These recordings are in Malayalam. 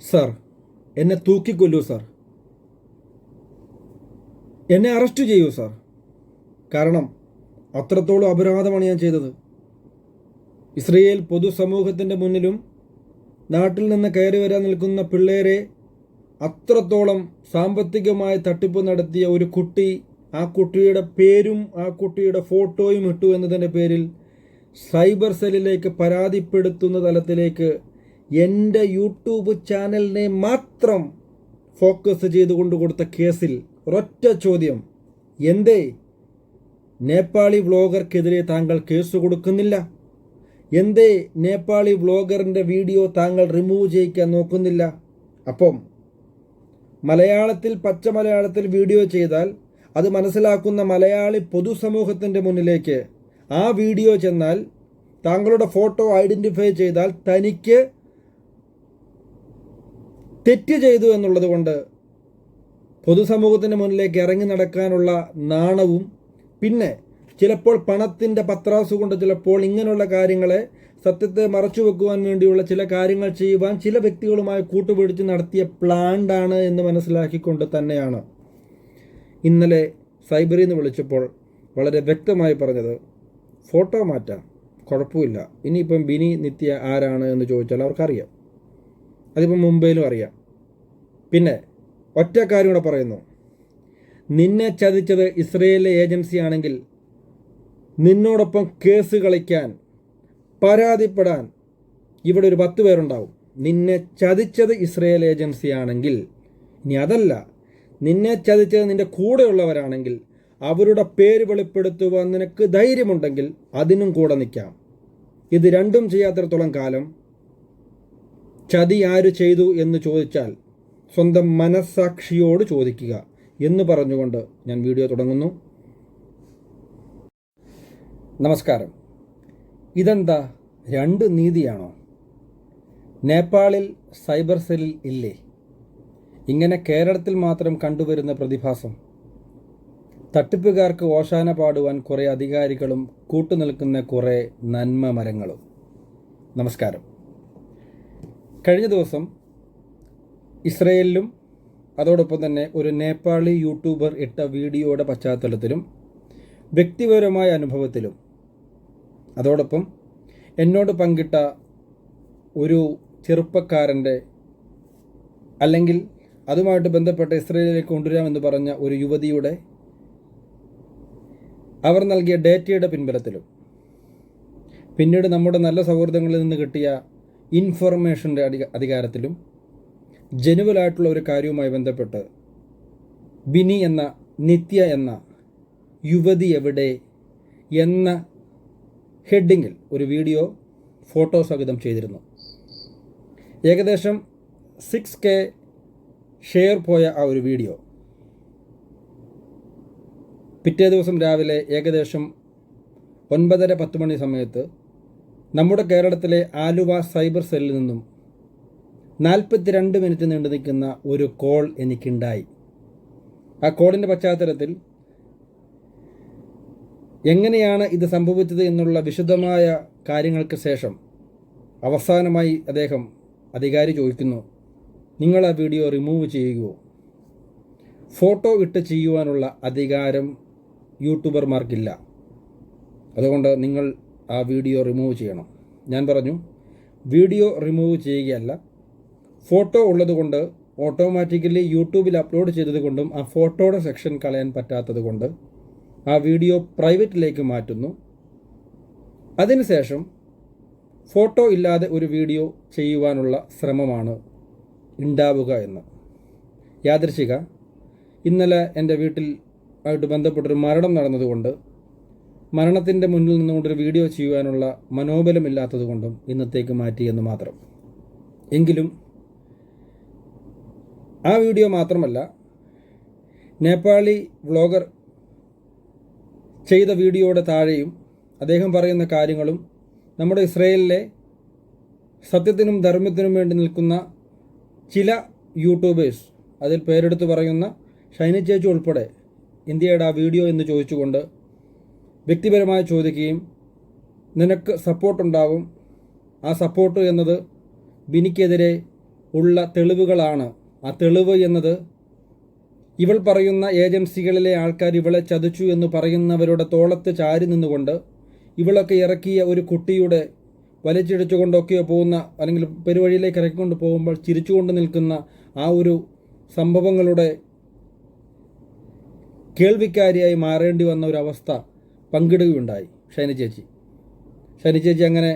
സാർ എന്നെ തൂക്കിക്കൊല്ലൂ സർ. എന്നെ അറസ്റ്റ് ചെയ്യൂ സർ. കാരണം അത്രത്തോളം അപരാധമാണ് ഞാൻ ചെയ്തത്. ഇസ്രയേൽ പൊതുസമൂഹത്തിന്റെ മുന്നിലും നാട്ടിൽ നിന്ന് കയറി വരാൻ നിൽക്കുന്ന പിള്ളേരെ അത്രത്തോളം സാമ്പത്തികമായി തട്ടിപ്പ് നടത്തിയ ഒരു കുട്ടി ആ കുട്ടിയുടെ പേരും ആ കുട്ടിയുടെ ഫോട്ടോയും ഇട്ടു എന്നതിന്റെ പേരിൽ സൈബർ സെല്ലിലേക്ക് പരാതിപ്പെടുത്തുന്ന തലത്തിലേക്ക് എന്റെ യൂട്യൂബ് ചാനലിനെ മാത്രം ഫോക്കസ് ചെയ്തുകൊണ്ട് കൊടുത്ത കേസിൽ ഒരൊറ്റ ചോദ്യം. എന്തേ? നേപ്പാളി വ്ളോഗർക്കെതിരെ താങ്കൾ കേസ് കൊടുക്കുന്നില്ല. എന്തേ? നേപ്പാളി വ്ളോഗറിന്റെ വീഡിയോ താങ്കൾ റിമൂവ് ചെയ്യിക്കാൻ നോക്കുന്നില്ല. അപ്പം മലയാളത്തിൽ പച്ച മലയാളത്തിൽ വീഡിയോ ചെയ്താൽ അത് മനസ്സിലാക്കുന്ന മലയാളി പൊതുസമൂഹത്തിന്റെ മുന്നിലേക്ക് ആ വീഡിയോ ചെന്നാൽ താങ്കളുടെ ഫോട്ടോ ഐഡന്റിഫൈ ചെയ്താൽ തനിക്ക് തെറ്റ് ചെയ്തു എന്നുള്ളത് കൊണ്ട് പൊതുസമൂഹത്തിന് മുന്നിലേക്ക് ഇറങ്ങി നടക്കാനുള്ള നാണവും പിന്നെ ചിലപ്പോൾ പണത്തിന്റെ പത്രാസ് കൊണ്ട് ചിലപ്പോൾ ഇങ്ങനെയുള്ള കാര്യങ്ങളെ സത്യത്തെ മറച്ചു വെക്കുവാൻ വേണ്ടിയുള്ള ചില കാര്യങ്ങൾ ചെയ്യുവാൻ ചില വ്യക്തികളുമായി കൂട്ടുപിടിച്ച് നടത്തിയ പ്ലാൻഡാണ് എന്ന് മനസ്സിലാക്കിക്കൊണ്ട് തന്നെയാണ്. ഇന്നലെ സൈബറിൽ നിന്ന് വിളിച്ചപ്പോൾ വളരെ വ്യക്തമായി പറഞ്ഞത് ഫോട്ടോ മാറ്റാം കുഴപ്പമില്ല. ഇനിയിപ്പം ബിനി നിത്യ ആരാണ്? എന്ന് ചോദിച്ചാൽ അവർക്കറിയാം. അതിപ്പം മുംബൈയിലും അറിയാം. പിന്നെ ഒറ്റ കാര്യം കൂടെ പറയുന്നു. നിന്നെ ചതിച്ചത് ഇസ്രയേലിലെ ഏജൻസി ആണെങ്കിൽ നിന്നോടൊപ്പം കേസ് കളിക്കാൻ പരാതിപ്പെടാൻ ഇവിടെ ഒരു പത്ത് പേരുണ്ടാവും. നിന്നെ ചതിച്ചത് ഇസ്രയേൽ ഏജൻസി ആണെങ്കിൽ ഇനി അതല്ല. നിന്നെ ചതിച്ചത് നിന്റെ കൂടെയുള്ളവരാണെങ്കിൽ അവരുടെ പേര് വെളിപ്പെടുത്തുവാൻ നിനക്ക് ധൈര്യമുണ്ടെങ്കിൽ അതിനും കൂടെ നിൽക്കാം. ഇത് രണ്ടും ചെയ്യാത്തിടത്തോളം കാലം ചതി ആര് ചെയ്തു എന്ന് ചോദിച്ചാൽ സ്വന്തം മനസ്സാക്ഷിയോട് ചോദിക്കുക എന്ന് പറഞ്ഞുകൊണ്ട് ഞാൻ വീഡിയോ തുടങ്ങുന്നു. നമസ്കാരം. ഇതെന്താ? രണ്ട് നീതിയാണോ? നേപ്പാളിൽ സൈബർ സെല്ലിൽ ഇല്ലേ? ഇങ്ങനെ കേരളത്തിൽ മാത്രം കണ്ടുവരുന്ന പ്രതിഭാസം. തട്ടിപ്പുകാർക്ക് ഓശാന പാടുവാൻ കുറേ അധികാരികളും കൂട്ടുനിൽക്കുന്ന കുറേ നന്മ മരങ്ങളും നമസ്കാരം. കഴിഞ്ഞ ദിവസം ഇസ്രയേലിലും അതോടൊപ്പം തന്നെ ഒരു നേപ്പാളി യൂട്യൂബർ ഇട്ട വീഡിയോയുടെ പശ്ചാത്തലത്തിലും വ്യക്തിപരമായ അനുഭവത്തിലും അതോടൊപ്പം എന്നോട് പങ്കിട്ട ഒരു ചെറുപ്പക്കാരന്റെ അല്ലെങ്കിൽ അതുമായിട്ട് ബന്ധപ്പെട്ട ഇസ്രയേലിലേക്ക് കൊണ്ടുവരാമെന്ന് പറഞ്ഞ ഒരു യുവതിയുടെ അവർ നൽകിയ ഡേറ്റയുടെ പിൻബലത്തിലും പിന്നീട് നമ്മുടെ നല്ല സൗഹൃദങ്ങളിൽ നിന്ന് കിട്ടിയ ഇൻഫർമേഷന്റെ അധികാരത്തിലും ജനുവലായിട്ടുള്ള ഒരു കാര്യവുമായി ബന്ധപ്പെട്ട് ബിനി എന്ന നിത്യ എന്ന യുവതി എവിടെ എന്ന ഹെഡിങ്ങിൽ ഒരു വീഡിയോ ഫോട്ടോ സഹിതം ചെയ്തിരുന്നു. ഏകദേശം സിക്സ് കെ ഷെയർ പോയ ആ ഒരു വീഡിയോ. പിറ്റേ ദിവസം രാവിലെ ഏകദേശം ഒൻപതര പത്ത് മണി സമയത്ത് നമ്മുടെ കേരളത്തിലെ ആലുവ സൈബർ സെല്ലിൽ നിന്നും നാൽപ്പത്തിരണ്ട് മിനിറ്റ് നീണ്ടു നിൽക്കുന്ന ഒരു കോൾ എനിക്കുണ്ടായി. ആ കോളിന്റെ പശ്ചാത്തലത്തിൽ എങ്ങനെയാണ് ഇത് സംഭവിച്ചത് എന്നുള്ള വിശദമായ കാര്യങ്ങൾക്ക് ശേഷം അവസാനമായി അദ്ദേഹം അധികാരി ചോദിക്കുന്നു നിങ്ങൾ ആ വീഡിയോ റിമൂവ് ചെയ്യുകയോ? ഫോട്ടോ ഇട്ട് ചെയ്യുവാനുള്ള അധികാരം യൂട്യൂബർമാർക്കില്ല. അതുകൊണ്ട് നിങ്ങൾ ആ വീഡിയോ റിമൂവ് ചെയ്യണം. ഞാൻ പറഞ്ഞു വീഡിയോ റിമൂവ് ചെയ്യുകയല്ല ഫോട്ടോ ഉള്ളതുകൊണ്ട് ഓട്ടോമാറ്റിക്കലി യൂട്യൂബിൽ അപ്ലോഡ് ചെയ്തതുകൊണ്ടും ആ ഫോട്ടോയുടെ സെക്ഷൻ കളയാൻ പറ്റാത്തത് കൊണ്ട് ആ വീഡിയോ പ്രൈവറ്റിലേക്ക് മാറ്റുന്നു. അതിനുശേഷം ഫോട്ടോ ഇല്ലാതെ ഒരു വീഡിയോ ചെയ്യുവാനുള്ള ശ്രമമാണ് ഉണ്ടാവുക എന്ന്. യാദൃശിക ഇന്നലെ എന്റെ വീട്ടിൽ ആയിട്ട് ബന്ധപ്പെട്ടൊരു മരണം നടന്നതുകൊണ്ട് മരണത്തിന്റെ മുന്നിൽ നിന്നുകൊണ്ടൊരു വീഡിയോ ചെയ്യുവാനുള്ള മനോബലമില്ലാത്തതുകൊണ്ടും ഇന്നത്തേക്ക് മാറ്റിയെന്ന് മാത്രം. എങ്കിലും ആ വീഡിയോ മാത്രമല്ല നേപ്പാളി വ്ളോഗർ ചെയ്ത വീഡിയോയുടെ താഴെയും അദ്ദേഹം പറയുന്ന കാര്യങ്ങളും നമ്മുടെ ഇസ്രയേലിലെ സത്യത്തിനും ധർമ്മത്തിനും വേണ്ടി നിൽക്കുന്ന ചില യൂട്യൂബേഴ്സ് അതിൽ പേരെടുത്ത് പറയുന്ന ഷൈനി ചേച്ചി ഉൾപ്പെടെ ഇന്ത്യയുടെ ആ വീഡിയോ എന്ന് ചോദിച്ചുകൊണ്ട് വ്യക്തിപരമായി ചോദിക്കുകയും നിനക്ക് സപ്പോർട്ടുണ്ടാവും. ആ സപ്പോർട്ട് എന്നത് ബിനിക്കെതിരെ ഉള്ള തെളിവുകളാണ് ആ തെളിവ് എന്നത് ഇവൾ പറയുന്ന ഏജൻസികളിലെ ആൾക്കാർ ഇവളെ ചതിച്ചു എന്ന് പറയുന്നവരുടെ തോളത്ത് ചാരി നിന്നുകൊണ്ട് ഇവളൊക്കെ ഇറക്കിയ ഒരു കുട്ടിയുടെ വലിച്ചിടിച്ചുകൊണ്ടൊക്കെയോ പോകുന്ന അല്ലെങ്കിൽ പെരുവഴിയിലേക്ക് ഇറക്കിക്കൊണ്ട് പോകുമ്പോൾ ചിരിച്ചുകൊണ്ട് നിൽക്കുന്ന ആ ഒരു സംഭവങ്ങളുടെ കേൾവിക്കാരിയായി മാറേണ്ടി വന്ന ഒരു അവസ്ഥ പങ്കിടുകയുണ്ടായി. ഷൈനി ചേച്ചി. ഷൈനി ചേച്ചി അങ്ങനെ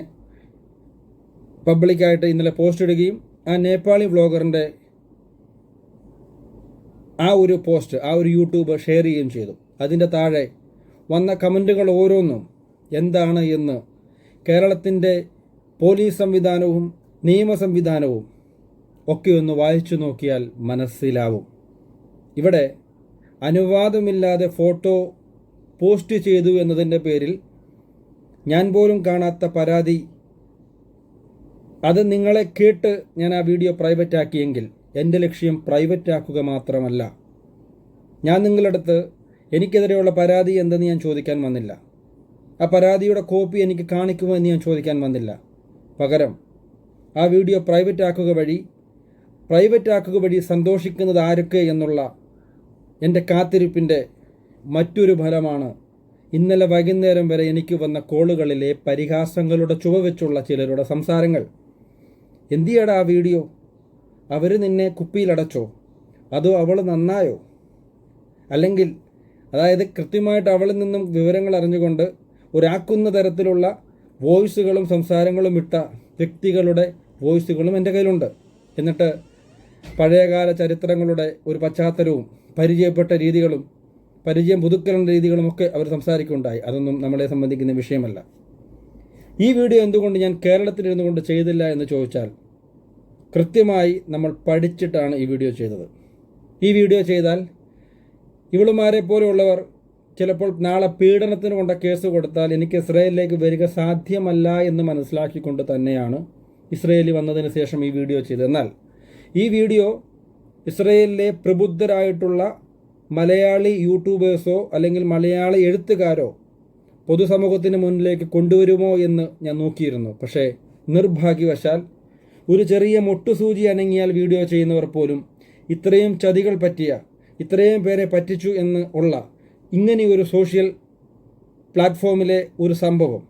പബ്ലിക്കായിട്ട് ഇന്നലെ പോസ്റ്റ് ഇടുകയും ആ നേപ്പാളി വ്ളോഗറിന്റെ ആ ഒരു പോസ്റ്റ് ആ ഒരു യൂട്യൂബ് ഷെയർ ചെയ്യുകയും ചെയ്തു. അതിന്റെ താഴെ വന്ന കമന്റുകൾ ഓരോന്നും എന്താണ് എന്ന് കേരളത്തിന്റെ പോലീസ് സംവിധാനവും നിയമ സംവിധാനവും ഒക്കെ ഒന്ന് വായിച്ചു നോക്കിയാൽ മനസ്സിലാവും. ഇവിടെ അനുവാദമില്ലാതെ ഫോട്ടോ പോസ്റ്റ് ചെയ്തു എന്നതിന്റെ പേരിൽ ഞാൻ പോലും കാണാത്ത പരാതി. അത് നിങ്ങളെ കേട്ട് ഞാൻ ആ വീഡിയോ പ്രൈവറ്റ് ആക്കിയെങ്കിൽ എന്റെ ലക്ഷ്യം പ്രൈവറ്റ് ആക്കുക മാത്രമല്ല. ഞാൻ നിങ്ങളടുത്ത് എനിക്കെതിരെയുള്ള പരാതി എന്തെന്ന് ഞാൻ ചോദിക്കാൻ വന്നില്ല. ആ പരാതിയുടെ കോപ്പി എനിക്ക് കാണിക്കുമോ എന്ന് ഞാൻ ചോദിക്കാൻ വന്നില്ല. പകരം ആ വീഡിയോ പ്രൈവറ്റ് ആക്കുക വഴി പ്രൈവറ്റ് ആക്കുക വഴി സന്തോഷിക്കുന്നത് ആരൊക്കെ എന്നുള്ള എന്റെ കാത്തിരിപ്പിന്റെ മറ്റൊരു ഫലമാണ് ഇന്നലെ വൈകുന്നേരം വരെ എനിക്ക് വന്ന കോളുകളിലെ പരിഹാസങ്ങളുടെ ചുവ വെച്ചുള്ള ചിലരുടെ സംസാരങ്ങൾ. എന്തിയടാ ആ വീഡിയോ? അവർ നിന്നെ കുപ്പിയിലടച്ചോ? അതോ അവൾ നന്നായോ? അല്ലെങ്കിൽ അതായത് കൃത്യമായിട്ട് അവളിൽ നിന്നും വിവരങ്ങൾ അറിഞ്ഞുകൊണ്ട് ഒരാക്കുന്ന തരത്തിലുള്ള വോയിസുകളും സംസാരങ്ങളും ഇട്ട വ്യക്തികളുടെ വോയിസുകളും എന്റെ കയ്യിലുണ്ട്. എന്നിട്ട് പഴയകാല ചരിത്രങ്ങളുടെ ഒരു പശ്ചാത്തലവും പരിചയപ്പെട്ട രീതികളും പരിചയം പുതുക്കലിന്റെ രീതികളുമൊക്കെ അവർ സംസാരിക്കുകയുണ്ടായി. അതൊന്നും നമ്മളെ സംബന്ധിക്കുന്ന വിഷയമല്ല. ഈ വീഡിയോ എന്തുകൊണ്ട് ഞാൻ കേരളത്തിലിരുന്നു കൊണ്ട് ചെയ്തില്ല എന്ന് ചോദിച്ചാൽ കൃത്യമായി നമ്മൾ പഠിച്ചിട്ടാണ് ഈ വീഡിയോ ചെയ്തത്. ഈ വീഡിയോ ചെയ്താൽ ഇവളുമാരെ പോലെയുള്ളവർ ചിലപ്പോൾ നാളെ പീഡനത്തിന് കൊണ്ട കേസ് കൊടുത്താൽ എനിക്ക് ഇസ്രയേലിലേക്ക് വരിക സാധ്യമല്ല എന്ന് മനസ്സിലാക്കിക്കൊണ്ട് തന്നെയാണ് ഇസ്രയേലിൽ വന്നതിന് ശേഷം ഈ വീഡിയോ ചെയ്തത്. എന്നാൽ ഈ വീഡിയോ ഇസ്രയേലിലെ പ്രബുദ്ധരായിട്ടുള്ള മലയാളി യൂട്യൂബേഴ്സോ അല്ലെങ്കിൽ മലയാളി എഴുത്തുകാരോ പൊതുസമൂഹത്തിന് മുന്നിലേക്ക് കൊണ്ടുവരുമോ എന്ന് ഞാൻ നോക്കിയിരുന്നു. പക്ഷേ നിർഭാഗ്യവശാൽ ഒരു ചെറിയ മുട്ടുസൂചി അനങ്ങിയാൽ വീഡിയോ ചെയ്യുന്നവർ പോലും ഇത്രയും ചതികൾ പറ്റിയ ഇത്രയും പേരെ പറ്റിച്ചു എന്ന് ഉള്ള ഇങ്ങനെ ഒരു സോഷ്യൽ പ്ലാറ്റ്ഫോമിലെ ഒരു സംഭവം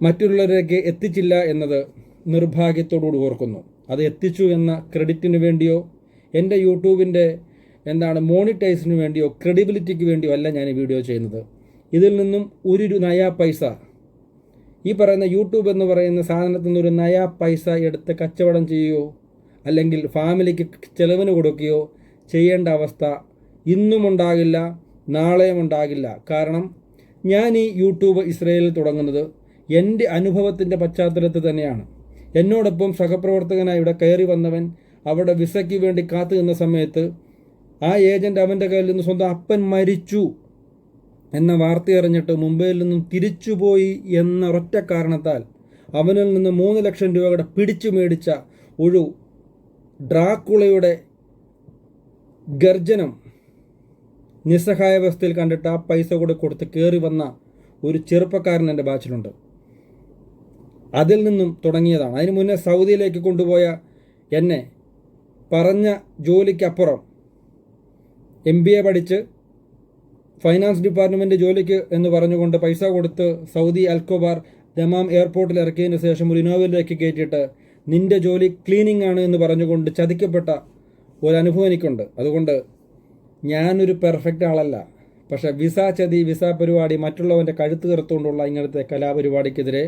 മറ്റുള്ളവരിലേക്ക് എത്തിച്ചില്ല എന്നത് നിർഭാഗ്യത്തോടുകൂടി ഓർക്കുന്നു. അത് എത്തിച്ചു എന്ന ക്രെഡിറ്റിന് വേണ്ടിയോ എന്റെ യൂട്യൂബിന്റെ എന്താണ് മോണിറ്റൈസിന് വേണ്ടിയോ ക്രെഡിബിലിറ്റിക്ക് വേണ്ടിയോ അല്ല ഞാൻ ഈ വീഡിയോ ചെയ്യുന്നത്. ഇതിൽ നിന്നും ഒരു നയാ പൈസ ഈ പറയുന്ന യൂട്യൂബ് എന്ന് പറയുന്ന സാധനത്തിൽ നിന്ന് ഒരു നയാ പൈസ എടുത്ത് കച്ചവടം ചെയ്യുകയോ അല്ലെങ്കിൽ ഫാമിലിക്ക് ചെലവിന് കൊടുക്കുകയോ ചെയ്യേണ്ട അവസ്ഥ ഇന്നും ഉണ്ടാകില്ല നാളെയും ഉണ്ടാകില്ല. കാരണം ഞാൻ ഈ യൂട്യൂബ് ഇസ്രയേലിൽ തുടങ്ങുന്നത് എന്റെ അനുഭവത്തിന്റെ പശ്ചാത്തലത്തിൽ തന്നെയാണ്. എന്നോടൊപ്പം സഹപ്രവർത്തകനായി ഇവിടെ കയറി വന്നവൻ അവിടെ വിസയ്ക്ക് വേണ്ടി കാത്തു നിന്ന സമയത്ത് ആ ഏജന്റ് അവന്റെ കയ്യിൽ നിന്ന് സ്വന്തം അപ്പൻ മരിച്ചു. എന്ന വാർത്ത അറിഞ്ഞിട്ട് മുംബൈയിൽ നിന്നും തിരിച്ചുപോയി എന്ന ഒറ്റ കാരണത്താൽ അവനിൽ നിന്ന് മൂന്ന് ലക്ഷം രൂപയുടെ പിടിച്ചു മേടിച്ച ഒരു ഡ്രാക്കുളയുടെ ഗർജനം നിസ്സഹായാവസ്ഥയിൽ കണ്ടിട്ട് ആ പൈസ കൂടെ കൊടുത്ത് കയറി വന്ന ഒരു ചെറുപ്പക്കാരൻ എന്റെ ബാച്ചിലുണ്ട്. അതിൽ നിന്നും തുടങ്ങിയതാണ്. അതിന് മുന്നേ സൗദിയിലേക്ക് കൊണ്ടുപോയ എന്നെ പറഞ്ഞ ജോലിക്കപ്പുറം എം ബി എ പഠിച്ച് ഫൈനാൻസ് ഡിപ്പാർട്ട്മെന്റ് ജോലിക്ക് എന്ന് പറഞ്ഞുകൊണ്ട് പൈസ കൊടുത്ത് സൗദി അൽക്കോബാർ ദമാം എയർപോർട്ടിൽ ഇറക്കിയതിന് ശേഷം ഒരു ഇനോവയിലേക്ക് കയറ്റിയിട്ട് നിന്റെ ജോലി ക്ലീനിങ് ആണ് എന്ന് പറഞ്ഞുകൊണ്ട് ചതിക്കപ്പെട്ട ഒരു അനുഭവം എനിക്കുണ്ട് അതുകൊണ്ട് ഞാനൊരു പെർഫെക്റ്റ് ആളല്ല. പക്ഷെ വിസ ചതി വിസ പരിപാടി മറ്റുള്ളവന്റെ കഴുത്ത് കറുത്തുകൊണ്ടുള്ള ഇങ്ങനത്തെ കലാപരിപാടിക്കെതിരെ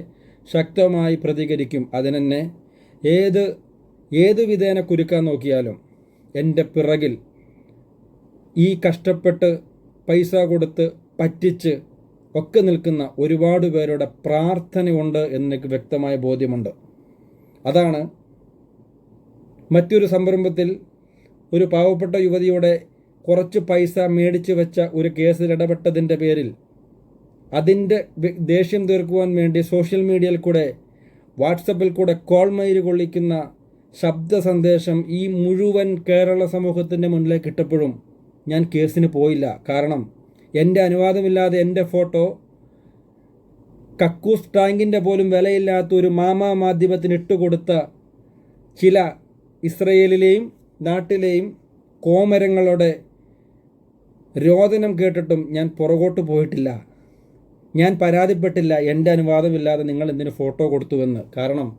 ശക്തമായി പ്രതികരിക്കും. അതിനെന്നെ ഏത് ഏത് വിധേന കുരുക്കാൻ നോക്കിയാലും എന്റെ പിറകിൽ ഈ കഷ്ടപ്പെട്ട് പൈസ കൊടുത്ത് പറ്റിച്ച് ഒക്കെ നിൽക്കുന്ന ഒരുപാട് പേരുടെ പ്രാർത്ഥനയുണ്ട് എന്നെനിക്ക് വ്യക്തമായ ബോധ്യമുണ്ട്. അതാണ് മറ്റൊരു സംരംഭത്തിൽ ഒരു പാവപ്പെട്ട യുവതിയുടെ കുറച്ച് പൈസ മേടിച്ചു വെച്ച ഒരു കേസിൽ ഇടപെട്ടതിന്റെ പേരിൽ അതിന്റെ ദേഷ്യം തീർക്കുവാൻ വേണ്ടി സോഷ്യൽ മീഡിയയിൽ കൂടെ വാട്സപ്പിൽ കൂടെ കോൾ മൈര് കൊള്ളിക്കുന്ന ശബ്ദ സന്ദേശം ഈ മുഴുവൻ കേരള സമൂഹത്തിന്റെ മുന്നിലേക്ക് ഇട്ടപ്പോഴും ഞാൻ കേസിന് പോയില്ല. കാരണം എന്റെ അനുവാദമില്ലാതെ എന്റെ ഫോട്ടോ കക്കൂസ് ടാങ്കിന്റെ പോലും വിലയില്ലാത്ത ഒരു മാമാ മാധ്യമത്തിന് ഇട്ടുകൊടുത്ത ചില ഇസ്രയേലിലെയും നാട്ടിലെയും കോമരങ്ങളുടെ രോദനം കേട്ടിട്ടും ഞാൻ പുറകോട്ട് പോയിട്ടില്ല. ഞാൻ പരാതിപ്പെട്ടില്ല. എന്റെ അനുവാദമില്ലാതെ നിങ്ങൾ എന്തിനു ഫോട്ടോ കൊടുത്തുവെന്ന്. കാരണം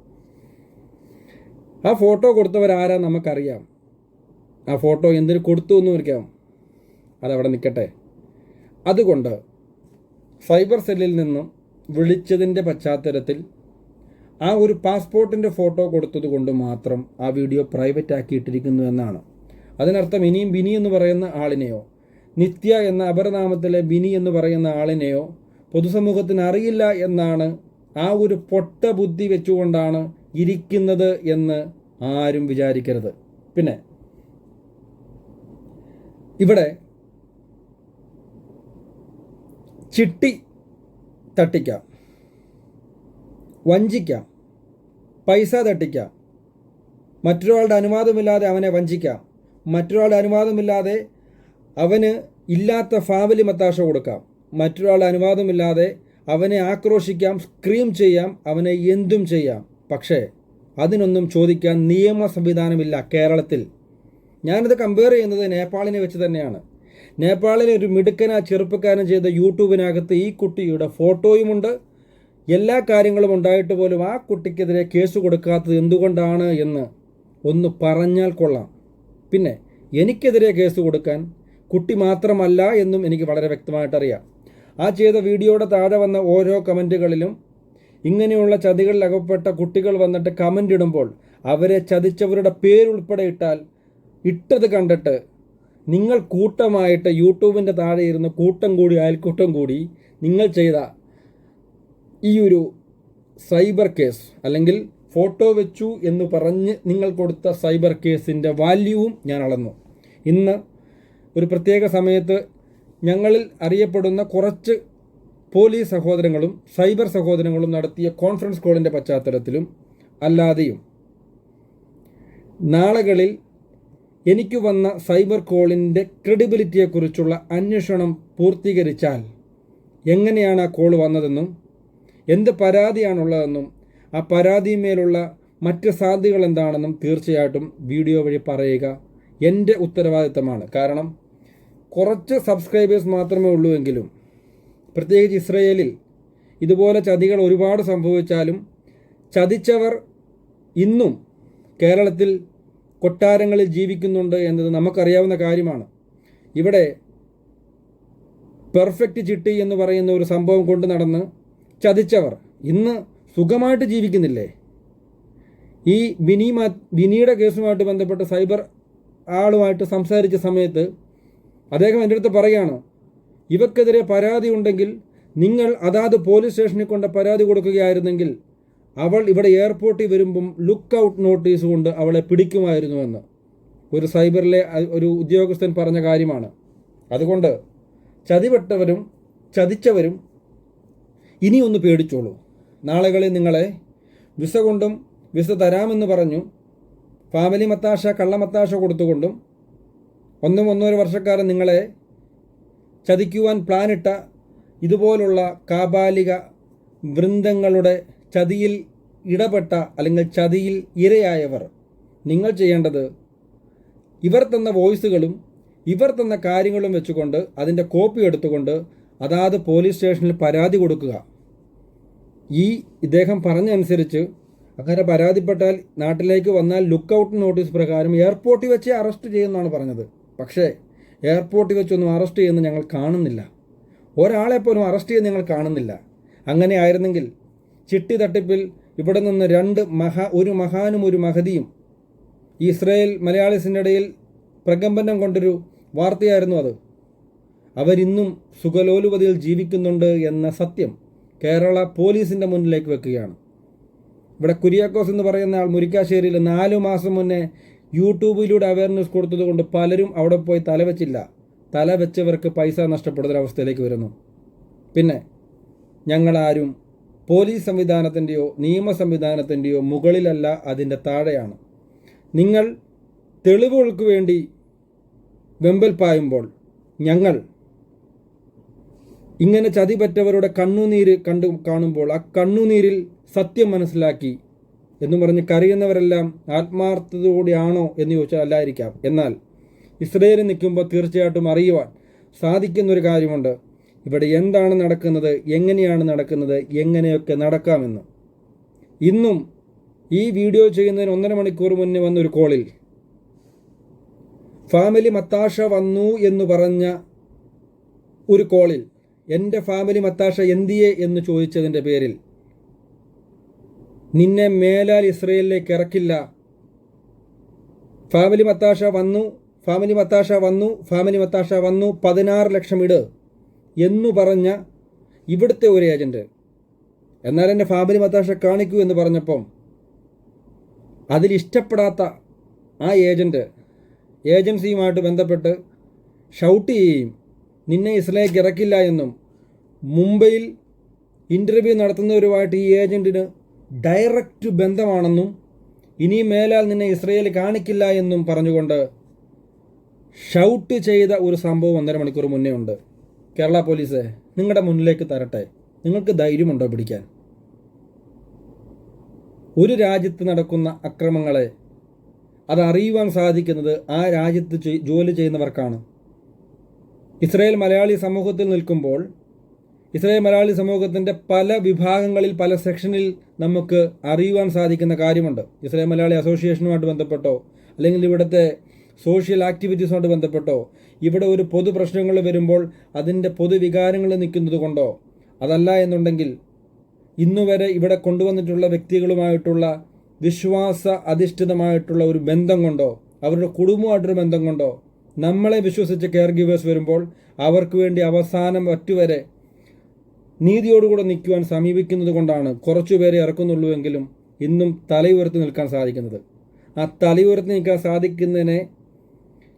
ആ ഫോട്ടോ കൊടുത്തവരാരാ നമുക്കറിയാം. ആ ഫോട്ടോ എന്തിനു കൊടുത്തു എന്ന് വയ്ക്കാം അതവിടെ നിൽക്കട്ടെ. അതുകൊണ്ട് സൈബർ സെല്ലിൽ നിന്നും വിളിച്ചതിന്റെ പശ്ചാത്തലത്തിൽ ആ ഒരു പാസ്പോർട്ടിന്റെ ഫോട്ടോ കൊടുത്തത് കൊണ്ട് മാത്രം ആ വീഡിയോ പ്രൈവറ്റ് ആക്കിയിട്ടിരിക്കുന്നു എന്നാണ്. അതിനർത്ഥം ഇനിയും ബിനി എന്ന് പറയുന്ന ആളിനെയോ നിത്യ എന്ന അപരനാമത്തിലെ ബിനി എന്ന് പറയുന്ന ആളിനെയോ പൊതുസമൂഹത്തിന് അറിയില്ല എന്നാണ് ആ ഒരു പൊട്ട ബുദ്ധി വെച്ചുകൊണ്ടാണ് ഇരിക്കുന്നത് എന്ന് ആരും വിചാരിക്കരുത്. പിന്നെ ഇവിടെ ചിട്ടി തട്ടിക്കാം. വഞ്ചിക്കാം. പൈസ തട്ടിക്കാം. മറ്റൊരാളുടെ അനുവാദമില്ലാതെ അവനെ വഞ്ചിക്കാം. മറ്റൊരാളുടെ അനുവാദമില്ലാതെ അവന് ഇല്ലാത്ത ഫാമിലി മത്താശ കൊടുക്കാം. മറ്റൊരാളുടെ അനുവാദമില്ലാതെ അവനെ ആക്രോശിക്കാം സ്ക്രീം ചെയ്യാം അവനെ എന്തും ചെയ്യാം. പക്ഷേ അതിനൊന്നും ചോദിക്കാൻ നിയമ സംവിധാനമില്ല കേരളത്തിൽ. ഞാനിത് കമ്പയർ ചെയ്യുന്നത് നേപ്പാളിനെ വെച്ച് തന്നെയാണ്. നേപ്പാളിലെ ഒരു മിടുക്കന ചെറുപ്പക്കാരൻ ചെയ്ത യൂട്യൂബിനകത്ത് ഈ കുട്ടിയുടെ ഫോട്ടോയുമുണ്ട്. എല്ലാ കാര്യങ്ങളും ഉണ്ടായിട്ട് പോലും ആ കുട്ടിക്കെതിരെ കേസ് കൊടുക്കാത്തത് എന്തുകൊണ്ടാണ് എന്ന് ഒന്ന് പറഞ്ഞാൽ കൊള്ളാം. പിന്നെ എനിക്കെതിരെ കേസ് കൊടുക്കാൻ കുട്ടി മാത്രമല്ല എന്നും എനിക്ക് വളരെ വ്യക്തമായിട്ടറിയാം. ആ ചെയ്ത വീഡിയോയുടെ താഴെ വന്ന ഓരോ കമന്റുകളിലും ഇങ്ങനെയുള്ള ചതികളിൽ അകപ്പെട്ട കുട്ടികൾ വന്നിട്ട് കമന്റ് ഇടുമ്പോൾ അവരെ ചതിച്ചവരുടെ പേരുൾപ്പെടെ ഇട്ടാൽ ഇട്ടത് കണ്ടിട്ട് നിങ്ങൾ കൂട്ടമായിട്ട് യൂട്യൂബിന്റെ താഴെ ഇരുന്ന് കൂട്ടം കൂടി അയൽക്കൂട്ടം കൂടി നിങ്ങൾ ചെയ്ത ഈ ഒരു സൈബർ കേസ് അല്ലെങ്കിൽ ഫോട്ടോ വെച്ചു എന്ന് പറഞ്ഞ് നിങ്ങൾ കൊടുത്ത സൈബർ കേസിന്റെ വാല്യൂവും ഞാൻ അളന്നു. ഇന്ന് ഒരു പ്രത്യേക സമയത്ത് ഞങ്ങളിൽ അറിയപ്പെടുന്ന കുറച്ച് പോലീസ് സഹോദരങ്ങളും സൈബർ സഹോദരങ്ങളും നടത്തിയ കോൺഫറൻസ് കോളിന്റെ പശ്ചാത്തലത്തിലും അല്ലാതെയും നാളുകളിൽ എനിക്ക് വന്ന സൈബർ കോളിന്റെ ക്രെഡിബിലിറ്റിയെക്കുറിച്ചുള്ള അന്വേഷണം പൂർത്തീകരിച്ചാൽ എങ്ങനെയാണ് ആ കോൾ വന്നതെന്നും എന്ത് പരാതിയാണുള്ളതെന്നും ആ പരാതിമേലുള്ള മറ്റ് സാധ്യതകൾ എന്താണെന്നും തീർച്ചയായിട്ടും വീഡിയോ വഴി പറയുക എന്റെ ഉത്തരവാദിത്തമാണ്. കാരണം കുറച്ച് സബ്സ്ക്രൈബേഴ്സ് മാത്രമേ ഉള്ളൂ എങ്കിലും പ്രത്യേകിച്ച് ഇസ്രയേലിൽ ഇതുപോലെ ചതികൾ ഒരുപാട് സംഭവിച്ചാലും ചതിച്ചവർ ഇന്നും കേരളത്തിൽ കൊട്ടാരങ്ങളിൽ ജീവിക്കുന്നുണ്ട് എന്നത് നമുക്കറിയാവുന്ന കാര്യമാണ്. ഇവിടെ പെർഫെക്റ്റ് ചിട്ടി എന്ന് പറയുന്ന ഒരു സംഭവം കൊണ്ട് നടന്ന് ചതിച്ചവർ. ഇന്ന് സുഖമായിട്ട് ജീവിക്കുന്നില്ലേ? ഈ ബിനി മാ ബിനിയുടെ കേസുമായിട്ട് ബന്ധപ്പെട്ട് സൈബർ ആളുമായിട്ട് സംസാരിച്ച സമയത്ത് അദ്ദേഹം എന്റെ അടുത്ത് പറയുകയാണ് ഇവക്കെതിരെ പരാതി ഉണ്ടെങ്കിൽ നിങ്ങൾ അതാത് പോലീസ് സ്റ്റേഷനിൽ കൊണ്ട് പരാതി കൊടുക്കുകയായിരുന്നെങ്കിൽ അവൾ ഇവിടെ എയർപോർട്ടിൽ വരുമ്പം ലുക്ക് ഔട്ട് നോട്ടീസ് കൊണ്ട് അവളെ പിടിക്കുമായിരുന്നുവെന്ന്. ഒരു സൈബറിലെ ഒരു ഉദ്യോഗസ്ഥൻ പറഞ്ഞ കാര്യമാണ്. അതുകൊണ്ട് ചതിവെട്ടവരും ചതിച്ചവരും ഇനിയൊന്ന് പേടിച്ചോളൂ. നാളുകളിൽ നിങ്ങളെ വിസ കൊണ്ടും വിസ തരാമെന്ന് പറഞ്ഞു ഫാമിലി മത്താശ കള്ളമത്താശ കൊടുത്തുകൊണ്ടും ഒന്നും ഒന്നൊരു വർഷക്കാരൻ നിങ്ങളെ ചതിക്കുവാൻ പ്ലാനിട്ട ഇതുപോലുള്ള കാബാലിക വൃന്ദങ്ങളുടെ ചതിയിൽ ഇടപെട്ട അല്ലെങ്കിൽ ചതിയിൽ ഇരയായവർ നിങ്ങൾ ചെയ്യേണ്ടത് ഇവർ തന്ന വോയിസുകളും ഇവർ തന്ന കാര്യങ്ങളും വെച്ചുകൊണ്ട് അതിന്റെ കോപ്പി എടുത്തുകൊണ്ട് അതാത് പോലീസ് സ്റ്റേഷനിൽ പരാതി കൊടുക്കുക. ഈ ഇദ്ദേഹം പറഞ്ഞനുസരിച്ച് അങ്ങനെ പരാതിപ്പെട്ടാൽ നാട്ടിലേക്ക് വന്നാൽ ലുക്ക് ഔട്ട് നോട്ടീസ് പ്രകാരം എയർപോർട്ടിൽ വെച്ച് അറസ്റ്റ് ചെയ്യുമെന്നാണ് പറഞ്ഞത്. പക്ഷേ എയർപോർട്ടിൽ വെച്ചൊന്നും അറസ്റ്റ് ചെയ്യുന്ന ഞങ്ങൾ കാണുന്നില്ല. ഒരാളെ പോലും അറസ്റ്റ് ചെയ്യുന്ന ഞങ്ങൾ കാണുന്നില്ല. അങ്ങനെ ആയിരുന്നെങ്കിൽ ചിട്ടി തട്ടിപ്പിൽ ഇവിടെ നിന്ന് രണ്ട് മഹാ ഒരു മഹാനും ഒരു മഹതിയും. ഇസ്രയേൽ മലയാളീസിന്റെ ഇടയിൽ പ്രകമ്പനം കൊണ്ടൊരു വാർത്തയായിരുന്നു അത്. അവരിന്നും സുഖലോലുപതിയിൽ ജീവിക്കുന്നുണ്ട് എന്ന സത്യം കേരള പോലീസിന്റെ മുന്നിലേക്ക് വെക്കുകയാണ്. ഇവിടെ കുര്യാക്കോസ് എന്ന് പറയുന്ന ആൾ മുരിക്കാശ്ശേരിയിൽ നാലു മാസം മുന്നേ യൂട്യൂബിലൂടെ അവയർനെസ് കൊടുത്തതുകൊണ്ട് പലരും അവിടെ പോയി തലവെച്ചില്ല തല വെച്ചവർക്ക് പൈസ നഷ്ടപ്പെടുന്നൊരവസ്ഥയിലേക്ക് വരുന്നു. പിന്നെ ഞങ്ങളാരും പോലീസ് സംവിധാനത്തിന്റെയോ നിയമ സംവിധാനത്തിന്റെയോ മുകളിലല്ല അതിന്റെ താഴെയാണ്. നിങ്ങൾ തെളിവുകൾക്ക് വേണ്ടി വെമ്പൽ പായുമ്പോൾ ഞങ്ങൾ ഇങ്ങനെ ചതി പറ്റവരുടെ കണ്ണുനീര് കണ്ടു കാണുമ്പോൾ ആ കണ്ണുനീരിൽ സത്യം മനസ്സിലാക്കി എന്നും പറഞ്ഞ് കരയുന്നവരെല്ലാം ആത്മാർത്ഥതയോടെയാണോ എന്ന് ചോദിച്ചാൽ അല്ലായിരിക്കാം. എന്നാൽ ഇസ്രയേലിൽ നിൽക്കുമ്പോൾ തീർച്ചയായിട്ടും അറിയുവാൻ സാധിക്കുന്നൊരു കാര്യമുണ്ട്. ഇവിടെ എന്താണ് നടക്കുന്നത്? എങ്ങനെയാണ് നടക്കുന്നത്? എങ്ങനെയൊക്കെ നടക്കാമെന്ന്. ഇന്നും ഈ വീഡിയോ ചെയ്യുന്നതിന് ഒന്നര മണിക്കൂർ മുന്നേ വന്ന ഒരു കോളിൽ ഫാമിലി മത്താഷ വന്നു എന്ന് പറഞ്ഞ ഒരു കോളിൽ എന്റെ ഫാമിലി മത്താഷ എന്തിയെ? എന്ന് ചോദിച്ചതിന്റെ പേരിൽ നിന്നെ മേലാൽ ഇസ്രയേലിലേക്ക് ഇറക്കില്ല. ഫാമിലി മത്താഷ വന്നു ഫാമിലി മത്താഷ വന്നു ഫാമിലി മത്താഷ വന്നു പതിനാറ് ലക്ഷം ഇട്. എന്നു പറഞ്ഞ ഇവിടുത്തെ ഒരു ഏജന്റ് എന്നാൽ എന്റെ ഫാമിലി മതാഷ കാണിക്കൂ എന്ന് പറഞ്ഞപ്പം അതിലിഷ്ടപ്പെടാത്ത ആ ഏജന്റ് ഏജൻസിയുമായിട്ട് ബന്ധപ്പെട്ട് ഷൗട്ട് ചെയ്യുകയും നിന്നെ ഇസ്ലേക്ക് ഇറക്കില്ല എന്നും മുംബൈയിൽ ഇന്റർവ്യൂ നടത്തുന്നവരുമായിട്ട് ഈ ഏജന്റിന് ഡയറക്റ്റ് ബന്ധമാണെന്നും ഇനി മേലാൽ നിന്നെ ഇസ്രയേൽ കാണിക്കില്ല എന്നും പറഞ്ഞുകൊണ്ട് ഷൗട്ട് ചെയ്ത ഒരു സംഭവം ഒന്നര മണിക്കൂർ മുന്നേ ഉണ്ട്. കേരള പോലീസ് നിങ്ങളുടെ മുന്നിലേക്ക് തരട്ടെ. നിങ്ങൾക്ക് ധൈര്യമുണ്ടോ പിടിക്കാൻ? ഒരു രാജ്യത്ത് നടക്കുന്ന അക്രമങ്ങളെ അത് സാധിക്കുന്നത് ആ രാജ്യത്ത് ജോലി ചെയ്യുന്നവർക്കാണ്. ഇസ്രായേൽ മലയാളി സമൂഹത്തിൽ നിൽക്കുമ്പോൾ ഇസ്രായേൽ മലയാളി സമൂഹത്തിന്റെ പല വിഭാഗങ്ങളിൽ പല സെക്ഷനിൽ നമുക്ക് അറിയുവാൻ സാധിക്കുന്ന കാര്യമുണ്ട്. ഇസ്രായേൽ മലയാളി അസോസിയേഷനുമായിട്ട് ബന്ധപ്പെട്ടോ അല്ലെങ്കിൽ ഇവിടുത്തെ സോഷ്യൽ ആക്ടിവിറ്റീസുമായിട്ട് ബന്ധപ്പെട്ടോ ഇവിടെ ഒരു പൊതു പ്രശ്നങ്ങൾ വരുമ്പോൾ അതിന്റെ പൊതുവികാരങ്ങൾ നിൽക്കുന്നത് കൊണ്ടോ? അതല്ല എന്നുണ്ടെങ്കിൽ ഇന്നുവരെ ഇവിടെ കൊണ്ടുവന്നിട്ടുള്ള വ്യക്തികളുമായിട്ടുള്ള വിശ്വാസ അധിഷ്ഠിതമായിട്ടുള്ള ഒരു ബന്ധം കൊണ്ടോ അവരുടെ കുടുംബമായിട്ടൊരു ബന്ധം കൊണ്ടോ നമ്മളെ വിശ്വസിച്ച് കെയർ ഗിവേഴ്സ് വരുമ്പോൾ അവർക്ക് വേണ്ടി അവസാനം വറ്റുവരെ നീതിയോടുകൂടെ നിൽക്കുവാൻ സമീപിക്കുന്നത് കൊണ്ടാണ് കുറച്ചുപേരെ ഇറക്കുന്നുള്ളൂ എങ്കിലും ഇന്നും തലയുയർത്തി നിൽക്കാൻ സാധിക്കുന്നത്. ആ തലയുയർത്തി നിൽക്കാൻ സാധിക്കുന്നതിനെ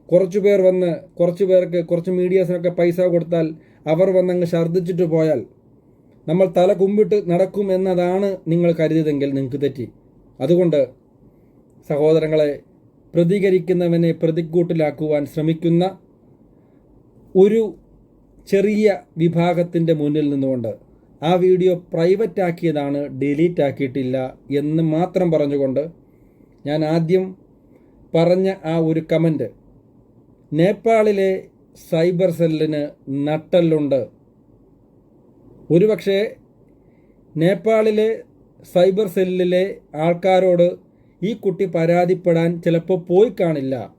കുറച്ചു പേർ വന്ന് കുറച്ച് പേർക്ക് കുറച്ച് മീഡിയാസിനൊക്കെ പൈസ കൊടുത്താൽ അവർ വന്നങ്ങ് ഛർദ്ദിച്ചിട്ട് പോയാൽ നമ്മൾ തല കുമ്പിട്ട് നടക്കും എന്നതാണ് നിങ്ങൾ കരുതിയതെങ്കിൽ നിങ്ങൾക്ക് തെറ്റി. അതുകൊണ്ട് സഹോദരങ്ങളെ പ്രതികരിക്കുന്നവനെ പ്രതിക്കൂട്ടിലാക്കുവാൻ ശ്രമിക്കുന്ന ഒരു ചെറിയ വിഭാഗത്തിന്റെ മുന്നിൽ നിന്നുകൊണ്ട് ആ വീഡിയോ പ്രൈവറ്റ് ആക്കിയതാണ് ഡിലീറ്റ് ആക്കിയിട്ടില്ല എന്ന് മാത്രം പറഞ്ഞുകൊണ്ട് ഞാൻ ആദ്യം പറഞ്ഞ ആ ഒരു കമന്റ് നേപ്പാളിലെ സൈബർ സെല്ലിന് നട്ടല്ലുണ്ട്. ഒരുപക്ഷെ നേപ്പാളിലെ സൈബർ സെല്ലിലെ ആൾക്കാരോട് ഈ കുട്ടി പരാതിപ്പെടാൻ ചിലപ്പോൾ പോയി കാണില്ല.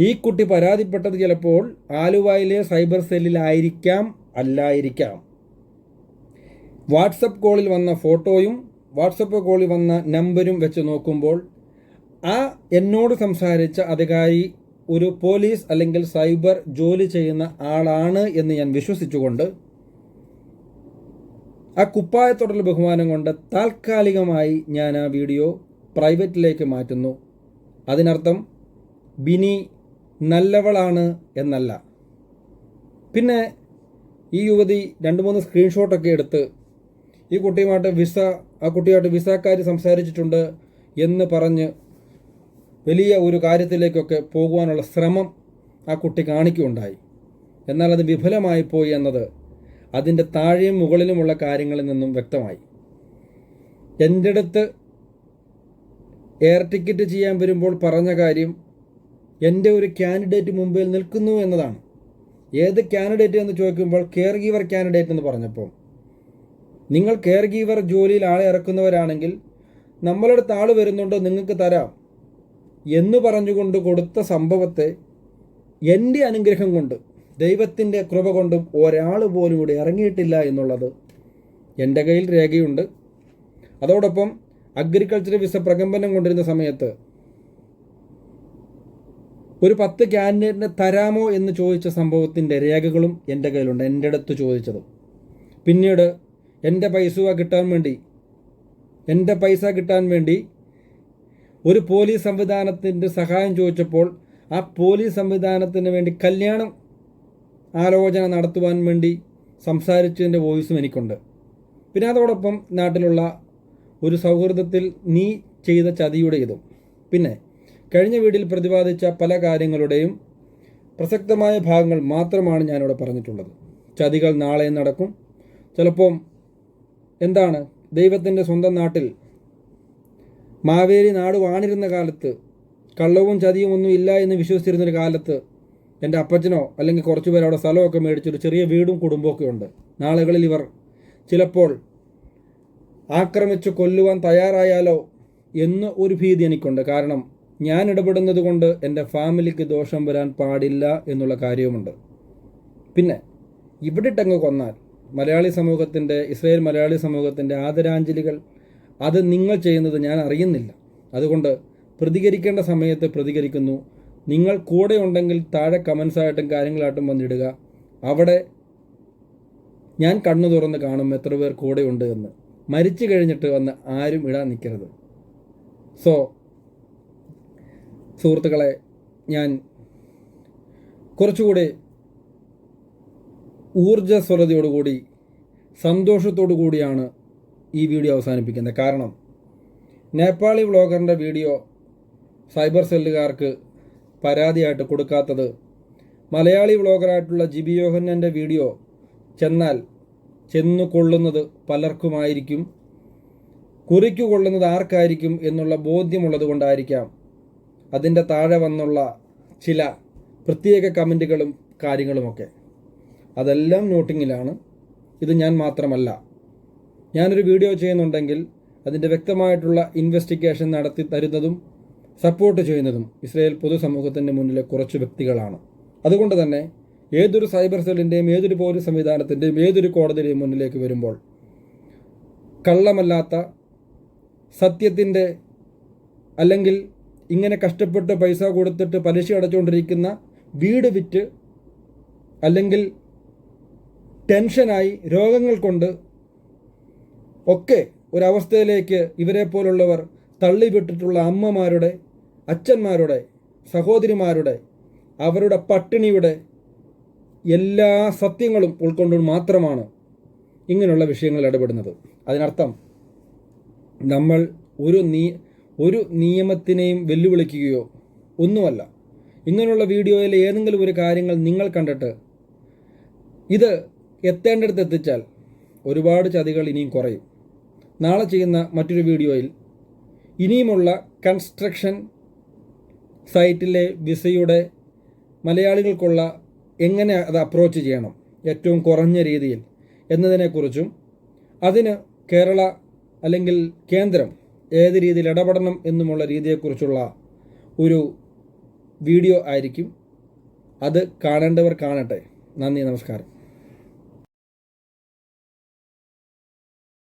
ഈ കുട്ടി പരാതിപ്പെട്ടത് ചിലപ്പോൾ ആലുവയിലെ സൈബർ സെല്ലിലായിരിക്കാം അല്ലായിരിക്കാം. വാട്സപ്പ് കോളിൽ വന്ന ഫോട്ടോയും വാട്സപ്പ് കോളിൽ വന്ന നമ്പരും വെച്ച് നോക്കുമ്പോൾ ആ എന്നോട് സംസാരിച്ച അധികാരി ഒരു പോലീസ് അല്ലെങ്കിൽ സൈബർ ജോലി ചെയ്യുന്ന ആളാണ് എന്ന് ഞാൻ വിശ്വസിച്ചുകൊണ്ട് ആ കുപ്പായത്തോടുള്ള ബഹുമാനം കൊണ്ട് താൽക്കാലികമായി ഞാൻ ആ വീഡിയോ പ്രൈവറ്റിലേക്ക് മാറ്റുന്നു. അതിനർത്ഥം ബിനി നല്ലവളാണ് എന്നല്ല. പിന്നെ ഈ യുവതി രണ്ട് മൂന്ന് സ്ക്രീൻഷോട്ടൊക്കെ എടുത്ത് ഈ കുട്ടിയുമായിട്ട് വിസ ആ കുട്ടിയുമായിട്ട് വിസക്കാർ സംസാരിച്ചിട്ടുണ്ട് എന്ന് പറഞ്ഞ് വലിയ ഒരു കാര്യത്തിലേക്കൊക്കെ പോകുവാനുള്ള ശ്രമം ആ കുട്ടി കാണിക്കുകയുണ്ടായി. എന്നാൽ അത് വിഫലമായി പോയി എന്നത് അതിന്റെ താഴെയും മുകളിലുമുള്ള കാര്യങ്ങളിൽ നിന്നും വ്യക്തമായി. എന്റെ അടുത്ത് എയർ ടിക്കറ്റ് ചെയ്യാൻ വരുമ്പോൾ പറഞ്ഞ കാര്യം എന്റെ ഒരു കാൻഡിഡേറ്റ് മുമ്പിൽ നിൽക്കുന്നു എന്നതാണ്. ഏത് കാൻഡിഡേറ്റ് എന്ന് ചോദിക്കുമ്പോൾ കെയർ ഗീവർ കാൻഡിഡേറ്റ് എന്ന് പറഞ്ഞപ്പോൾ നിങ്ങൾ കെയർ ഗീവർ ജോലിയിൽ ആളെ ഇറക്കുന്നവരാണെങ്കിൽ നമ്മളടുത്ത് ആൾ വരുന്നുണ്ടോ നിങ്ങൾക്ക് തരാം. എന്ന് പറഞ്ഞുകൊണ്ട് കൊടുത്ത സംഭവത്തെ എന്റെ അനുഗ്രഹം കൊണ്ട് ദൈവത്തിന്റെ കൃപ കൊണ്ടും ഒരാൾ പോലും ഇവിടെ ഇറങ്ങിയിട്ടില്ല എന്നുള്ളത് എന്റെ കയ്യിൽ രേഖയുണ്ട്. അതോടൊപ്പം അഗ്രികൾച്ചർ വിസ പ്രകമ്പനം കൊണ്ടിരുന്ന സമയത്ത് ഒരു പത്ത് ക്യാൻഡിഡേറ്റിനെ തരാമോ എന്ന് ചോദിച്ച സംഭവത്തിന്റെ രേഖകളും എന്റെ കയ്യിലുണ്ട് എന്റെ അടുത്ത് ചോദിച്ചതും. പിന്നീട് എന്റെ പൈസ കിട്ടാൻ വേണ്ടി എന്റെ പൈസ കിട്ടാൻ വേണ്ടി ഒരു പോലീസ് സംവിധാനത്തിന്റെ സഹായം ചോദിച്ചപ്പോൾ ആ പോലീസ് സംവിധാനത്തിന് വേണ്ടി കല്യാണം ആലോചന നടത്തുവാൻ വേണ്ടി സംസാരിച്ചതിന്റെ വോയിസും എനിക്കുണ്ട്. പിന്നെ അതോടൊപ്പം നാട്ടിലുള്ള ഒരു സൗഹൃദത്തിൽ നീ ചെയ്ത ചതിയുടെ ഇതും. പിന്നെ കഴിഞ്ഞ വീഡിയോയിൽ പ്രതിപാദിച്ച പല കാര്യങ്ങളുടെയും പ്രസക്തമായ ഭാഗങ്ങൾ മാത്രമാണ് ഞാനിവിടെ പറഞ്ഞിട്ടുള്ളത്. ചതികൾ നാളെയും നടക്കും. ചിലപ്പം എന്താണ് ദൈവത്തിന്റെ സ്വന്തം നാട്ടിൽ മാവേലി നാട് വാണിരുന്ന കാലത്ത് കള്ളവും ചതിയും ഒന്നും ഇല്ല എന്ന് വിശ്വസിച്ചിരുന്നൊരു കാലത്ത് എന്റെ അപ്പച്ചനോ അല്ലെങ്കിൽ കുറച്ച് പേർ അവിടെ സ്ഥലമൊക്കെ മേടിച്ചൊരു ചെറിയ വീടും കുടുംബമൊക്കെ ഉണ്ട്. നാളുകളിൽ ഇവർ ചിലപ്പോൾ ആക്രമിച്ച് കൊല്ലുവാൻ തയ്യാറായാലോ എന്ന് ഒരു ഭീതി എനിക്കുണ്ട്. കാരണം ഞാൻ ഇടപെടുന്നത് കൊണ്ട് എന്റെ ഫാമിലിക്ക് ദോഷം വരാൻ പാടില്ല എന്നുള്ള കാര്യവുമുണ്ട്. പിന്നെ ഇവിടിട്ടങ്ങ് കൊന്നാൽ മലയാളി സമൂഹത്തിന്റെ ഇസ്രായേൽ മലയാളി സമൂഹത്തിന്റെ ആദരാഞ്ജലികൾ അത് നിങ്ങൾ ചെയ്യുന്നത് ഞാൻ അറിയുന്നില്ല. അതുകൊണ്ട് പ്രതികരിക്കേണ്ട സമയത്ത് പ്രതികരിക്കുന്നു. നിങ്ങൾ കൂടെ ഉണ്ടെങ്കിൽ താഴെ കമൻസായിട്ടും കാര്യങ്ങളായിട്ടും വന്നിടുക. അവിടെ ഞാൻ കണ്ണു തുറന്ന് കാണും എത്ര പേർ കൂടെ ഉണ്ട് എന്ന്. മരിച്ചു കഴിഞ്ഞിട്ട് വന്ന് ആരും ഇടാൻ നിൽക്കരുത്. സോ സുഹൃത്തുക്കളെ ഞാൻ കുറച്ചുകൂടി ഊർജസ്വലതയോടുകൂടി സന്തോഷത്തോടു കൂടിയാണ് ഈ വീഡിയോ അവസാനിപ്പിക്കുന്നത്. കാരണം നേപ്പാളി വ്ളോഗറിന്റെ വീഡിയോ സൈബർ സെല്ലുകാർക്ക് പരാതിയായിട്ട് കൊടുക്കാത്തത് മലയാളി വ്ളോഗറായിട്ടുള്ള ജിബി യോഹന്നന്റെ വീഡിയോ ചെന്നാൽ ചെന്നു കൊള്ളുന്നത് പലർക്കുമായിരിക്കും കുറിക്കു കൊള്ളുന്നത് ആർക്കായിരിക്കും എന്നുള്ള ബോധ്യമുള്ളത് കൊണ്ടായിരിക്കാം അതിന്റെ താഴെ വന്നുള്ള ചില പ്രത്യേക കമന്റുകളും കാര്യങ്ങളുമൊക്കെ. അതെല്ലാം നോട്ടിങ്ങിലാണ്. ഇത് ഞാൻ മാത്രമല്ല ഞാനൊരു വീഡിയോ ചെയ്യുന്നുണ്ടെങ്കിൽ അതിന്റെ വ്യക്തമായിട്ടുള്ള ഇൻവെസ്റ്റിഗേഷൻ നടത്തി തരുന്നതും സപ്പോർട്ട് ചെയ്യുന്നതും ഇസ്രയേൽ പൊതുസമൂഹത്തിന്റെ മുന്നിലെ കുറച്ച് വ്യക്തികളാണ്. അതുകൊണ്ട് തന്നെ ഏതൊരു സൈബർ സെല്ലിന്റെയും ഏതൊരു പോലീസ് സംവിധാനത്തിന്റെയും ഏതൊരു കോടതിയുടെയും മുന്നിലേക്ക് വരുമ്പോൾ കള്ളമല്ലാത്ത സത്യത്തിന്റെ അല്ലെങ്കിൽ ഇങ്ങനെ കഷ്ടപ്പെട്ട് പൈസ കൊടുത്തിട്ട് പലിശ അടച്ചുകൊണ്ടിരിക്കുന്ന വീട് വിറ്റ് അല്ലെങ്കിൽ ടെൻഷനായി രോഗങ്ങൾ കൊണ്ട് ഒക്കെ ഒരവസ്ഥയിലേക്ക് ഇവരെ പോലുള്ളവർ തള്ളിവിട്ടിട്ടുള്ള അമ്മമാരുടെ അച്ഛന്മാരുടെ സഹോദരിമാരുടെ അവരുടെ പട്ടിണിയുടെ എല്ലാ സത്യങ്ങളും ഉൾക്കൊണ്ട് മാത്രമാണ് ഇങ്ങനെയുള്ള വിഷയങ്ങളിൽ ഇടപെടുന്നത്. അതിനർത്ഥം നമ്മൾ ഒരു നീ ഒരു നിയമത്തിനെയും വെല്ലുവിളിക്കുകയോ ഒന്നുമല്ല. ഇങ്ങനെയുള്ള വീഡിയോയിലെ ഏതെങ്കിലും ഒരു കാര്യങ്ങൾ നിങ്ങൾ കണ്ടിട്ട് ഇത് എത്തേണ്ടടുത്ത് എത്തിച്ചാൽ ഒരുപാട് ചതികൾ ഇനിയും കുറയും. നാളെ ചെയ്യുന്ന മറ്റൊരു വീഡിയോയിൽ ഇനിയുമുള്ള കൺസ്ട്രക്ഷൻ സൈറ്റിലെ വിസയുടെ മലയാളികൾക്കുള്ള എങ്ങനെ അത് അപ്രോച്ച് ചെയ്യണം ഏറ്റവും കുറഞ്ഞ രീതിയിൽ എന്നതിനെക്കുറിച്ചും അതിന് കേരള അല്ലെങ്കിൽ കേന്ദ്രം ഏത് രീതിയിൽ ഇടപെടണം എന്നുമുള്ള രീതിയെക്കുറിച്ചുള്ള ഒരു വീഡിയോ ആയിരിക്കും. അത് കാണേണ്ടവർ കാണട്ടെ. നന്ദി നമസ്കാരം.